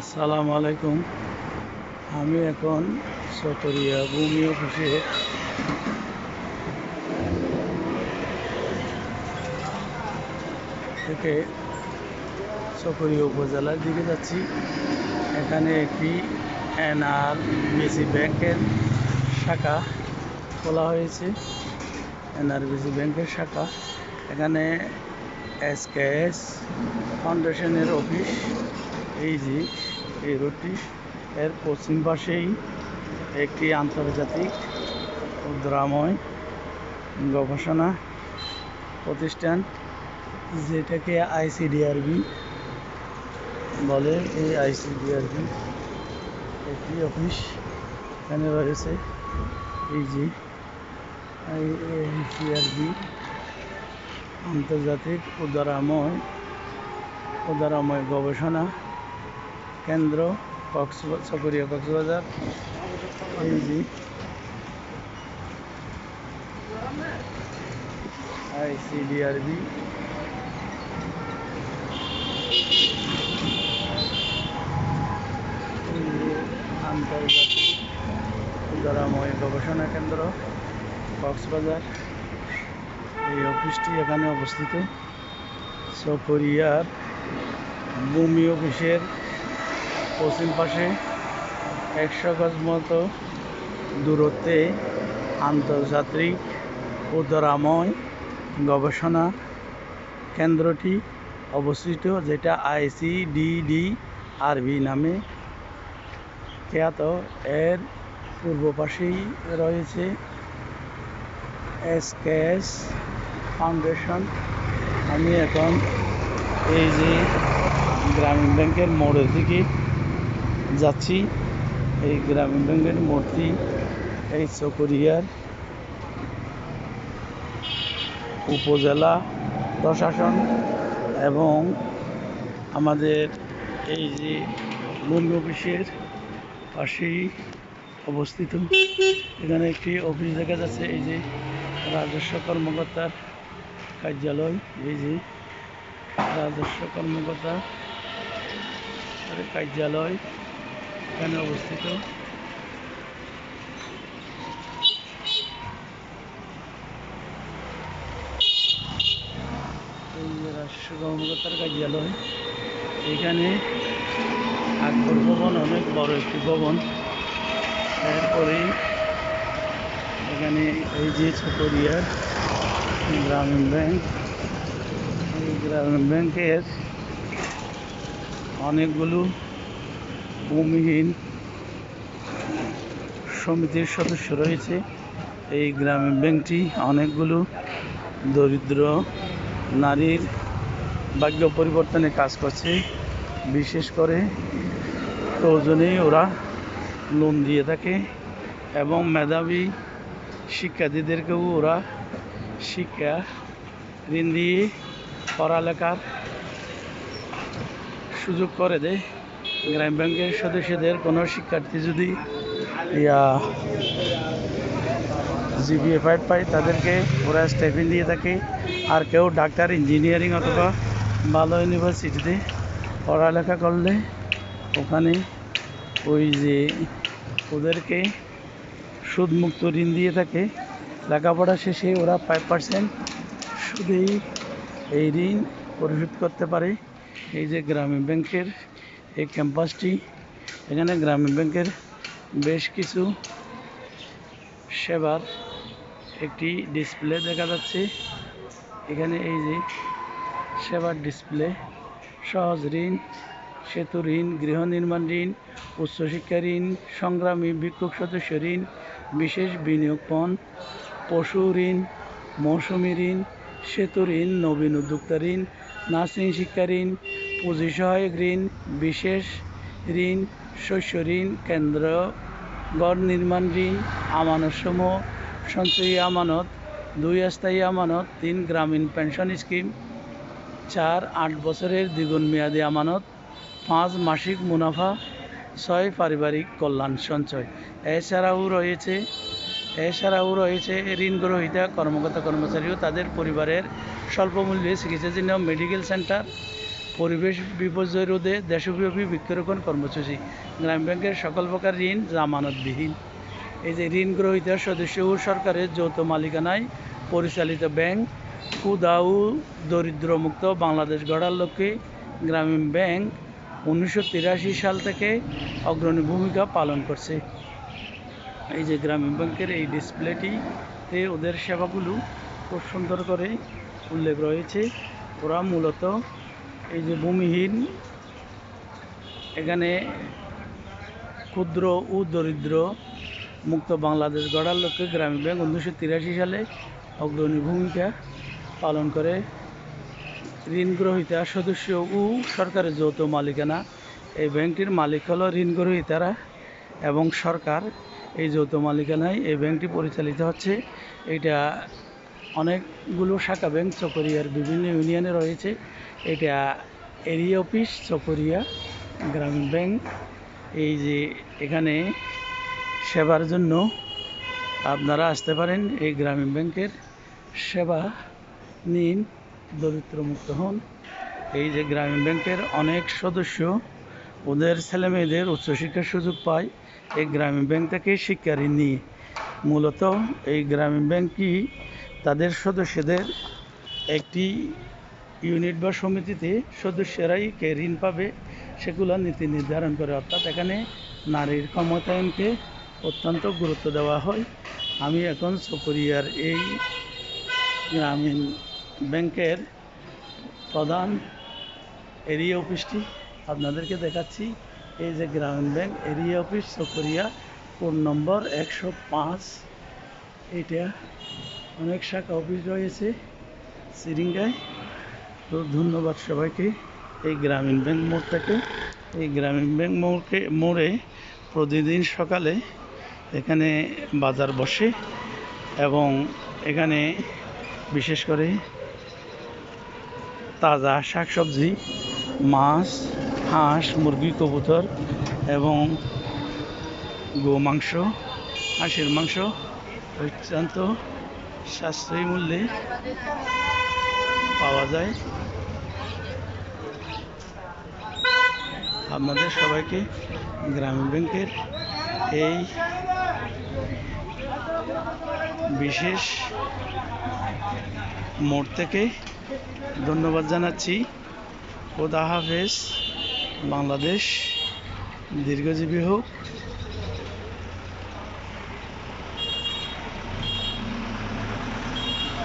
আসসালামু আলাইকুম। আমি এখন সতরিয়া ভূমি অফিসে। থেকে চকরিয়া উপজেলার দিকে যাচ্ছি। এখানে একটি এনআর বিসি ব্যাংকের শাখা খোলা হয়েছে। এনআরবিসি ব্যাংকের শাখা। এখানে এসকেএস ফাউন্ডেশনের অফিস। এই যে, এই রোডটি, এর পশ্চিম পাশেই একটি আন্তর্জাতিক উদ্রাময় গবেষণা প্রতিষ্ঠান, যেটাকে আইসিডিআরবি বলে। এই আইসিডিআরবি একটি অফিস এখানে রয়েছে। এই যে আইসিআরবি আন্তর্জাতিক উদারাময় উদারাময় গবেষণা কেন্দ্র কক্সবাজার চকরিয়া কক্সবাজার যে আইসিডিআরবি। আন্তর্জাতিক উদারাময় গবেষণা কেন্দ্র, কক্সবাজার। এই অফিসটি এখানে অবস্থিত। চকরিয়ার ভূমি অফিসের পশ্চিম পাশে একশো গজ মতো দূরত্বে আন্তর্জাতিক উদারাময় গবেষণা কেন্দ্রটি অবস্থিত, যেটা আইসিডিডি আরবি নামে খ্যাত। এর পূর্ব পাশেই রয়েছে এসকেএস ফাউন্ডেশন। আমি এখন এই যে গ্রামীণ ব্যাংকের মোড়ের দিকে যাচ্ছি এই গ্রামীণ ব্যাংকের মোড়টি এই চকরিয়ার উপজেলা প্রশাসন এবং আমাদের এই যে ভূমি অফিসের পাশেই অবস্থিত। এখানে একটি অফিস দেখা যাচ্ছে, এই যে রাজস্ব কর্মকর্তার কার্যালয়, এই যে রাজস্ব কর্মকর্তা কার্যালয়। এখানে অবস্থিত। কর্মকর্তার কার্যালয়, এখানে আকবর ভবন অনেক বড় একটি ভবন। এরপরে এখানে এই যে চকরিয়ার গ্রামীণ ব্যাংক, এই গ্রামীণ ব্যাংকের অনেকগুলো ভূমিহীন সমিতির সদস্য রয়েছে। এই গ্রামীণ ব্যাংকটি অনেকগুলো দরিদ্র নারীর ভাগ্য পরিবর্তনে কাজ করছে। বিশেষ করে প্রয়োজনেই ওরা লোন দিয়ে থাকে এবং মেধাবী শিক্ষার্থীদেরকেও ওরা শিক্ষা ঋণ দিয়ে পড়ালেখার সুযোগ করে দেয়। গ্রামীণ ব্যাংকের সদস্যদের কোনো শিক্ষার্থী যদি, ইয়া জিবিএ ফাইভ পায়, তাদেরকে ওরা স্টাইপেন্ড দিয়ে থাকে। আর কেউ ডাক্তার ইঞ্জিনিয়ারিং অথবা ভালো ইউনিভার্সিটিতে পড়ালেখা করলে ওখানে ওই যে ওদেরকে সুদমুক্ত ঋণ দিয়ে থাকে। লেখাপড়া শেষে ওরা ফাইভ পার্সেন্ট সুদেই এই ঋণ পরিশোধ করতে পারে। এই যে গ্রামীণ ব্যাংকের এই ক্যাম্পাসটি এখানে গ্রামীণ ব্যাংকের বেশ কিছু সেবার একটি ডিসপ্লে দেখা যাচ্ছে। এখানে এই যে সেবার ডিসপ্লে সহজ ঋণ, সেতু ঋণ, গৃহ নির্মাণ ঋণ, উচ্চশিক্ষা ঋণ, সংগ্রামী ভিক্ষুক সদস্য ঋণ, বিশেষ বিনিয়োগ পণ পশু ঋণ, মৌসুমি ঋণ, সেতু ঋণ, নবীন উদ্যোক্তা ঋণ, নার্সিং শিক্ষা ঋণ সহায়ক ঋণ, বিশেষ ঋণ, শস্য ঋণ, কেন্দ্র, গড় নির্মাণ ঋণ আমানত সমূহ সঞ্চয়ী আমানত, দুই স্থায়ী আমানত, তিন গ্রামীণ পেনশন স্কিম, চার আট বছরের দ্বিগুণ মেয়াদি আমানত, পাঁচ মাসিক মুনাফা, ছয় পারিবারিক কল্যাণ সঞ্চয়। এছাড়াও রয়েছে এছাড়াও রয়েছে ঋণ গ্রহীতা কর্মকর্তা কর্মচারী ও তাদের পরিবারের স্বল্প মূল্যে চিকিৎসার জন্য মেডিকেল সেন্টার পরিবেশ বিপর্যয় রোধে দেশব্যাপী বৃক্ষরোপণ কর্মসূচি। গ্রামীণ ব্যাংকের সকল প্রকার ঋণ জামানতবিহীন। এই যে ঋণ গ্রহীতার সদস্য ও সরকারের যৌথ মালিকানায় পরিচালিত ব্যাংক ক্ষুদা ও দরিদ্রমুক্ত বাংলাদেশ গড়ার লক্ষ্যে গ্রামীণ ব্যাংক উনিশশো তিরাশি সাল থেকে অগ্রণী ভূমিকা পালন করছে। এই যে গ্রামীণ ব্যাংকের এই ডিসপ্লেটিতে ওদের সেবাগুলো খুব সুন্দর করে উল্লেখ রয়েছে। ওরা মূলত এই যে ভূমিহীন, এখানে ক্ষুদ্র ও দরিদ্র, মুক্ত বাংলাদেশ গড়ার লক্ষ্যে গ্রামীণ ব্যাংক উনিশশো তিরাশি সালে অগ্রণী ভূমিকা পালন করে। ঋণ গ্রহীতা সদস্য ও সরকারের যৌথ মালিকানা, এই ব্যাংকটির মালিক হলো ঋণ গ্রহীতারা এবং সরকার। এই যৌথ মালিকানায় এই ব্যাংকটি পরিচালিত হচ্ছে। এটা অনেকগুলো শাখা ব্যাংক চকরিয়ার বিভিন্ন ইউনিয়নে রয়েছে। এটা এরিয়া অফিস, চকরিয়া গ্রামীণ ব্যাংক। এই যে এখানে সেবার জন্য আপনারা আসতে পারেন। এই গ্রামীণ ব্যাংকের সেবা নিন, দরিদ্রমুক্ত হন। এই যে গ্রামীণ ব্যাংকের অনেক সদস্য ওদের ছেলেমেয়েদের উচ্চশিক্ষার সুযোগ পায়। এই গ্রামীণ ব্যাংক থেকে শিক্ষা ঋণ নিয়ে। মূলত এই গ্রামীণ ব্যাংকই তাদের সদস্যদের একটি ইউনিট বা সমিতিতে সদস্যরাই কে ঋণ পাবে সেগুলো নীতি নির্ধারণ করে। অর্থাৎ এখানে নারীর ক্ষমতায়নকে অত্যন্ত গুরুত্ব দেওয়া হয়। আমি এখন চকরিয়ার এই গ্রামীণ ব্যাংকের প্রধান এরিয়া অফিসটি আপনাদেরকে দেখাচ্ছি। এই যে Grameen bank area office Chakaria code number একশো পাঁচ। এটা অনেক শাখা অফিস রয়েছে সিরিঙ্গায়। তো ধন্যবাদ সবাইকে এই গ্রামীণ ব্যাংক মোড়টাকে এই গ্রামীণ ব্যাংক মোড়কে, মোড়ে প্রতিদিন সকালে এখানে বাজার বসে এবং এখানে বিশেষ করে তাজা শাকসবজি, মাছ, হাঁস, মুরগি, কবুতর এবং গো মাংস, হাঁসের মাংস অত্যন্ত সাশ্রয়ী মূল্যে পাওয়া যায়। আপনাদের সবাইকে গ্রামীণ ব্যাংকের এই বিশেষ মোড় থেকে ধন্যবাদ জানাচ্ছি। খোদা হাফেজ। বাংলাদেশ দীর্ঘজীবী হোক।